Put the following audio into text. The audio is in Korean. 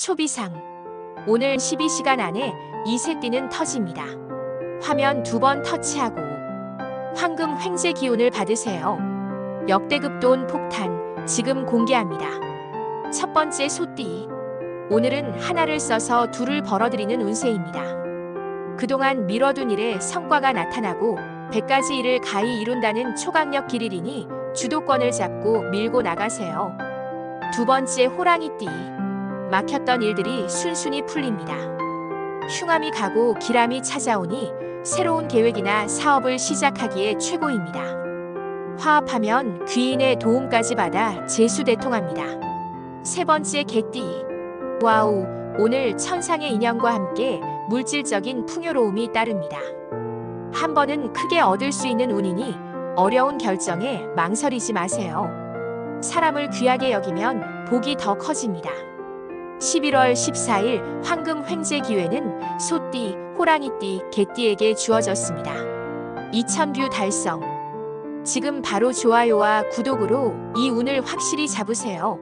초비상. 오늘 12시간 안에 이세 띠는 터집니다. 화면 두 번 터치하고 황금 횡재 기운을 받으세요. 역대급 돈 폭탄 지금 공개합니다. 첫 번째 소띠. 오늘은 하나를 써서 둘을 벌어들이는 운세입니다. 그동안 미뤄둔 일에 성과가 나타나고 100가지 일을 가히 이룬다는 초강력 길이리니 주도권을 잡고 밀고 나가세요. 두 번째 호랑이띠. 막혔던 일들이 순순히 풀립니다. 흉함이 가고 기람이 찾아오니 새로운 계획이나 사업을 시작하기에 최고입니다. 화합하면 귀인의 도움까지 받아 재수대통합니다. 세 번째 개띠. 와우, 오늘 천상의 인연과 함께 물질적인 풍요로움이 따릅니다. 한 번은 크게 얻을 수 있는 운이니 어려운 결정에 망설이지 마세요. 사람을 귀하게 여기면 복이 더 커집니다. 11월 14일 황금 횡재 기회는 소띠, 호랑이띠, 개띠에게 주어졌습니다. 2000뷰 달성. 지금 바로 좋아요와 구독으로 이 운을 확실히 잡으세요.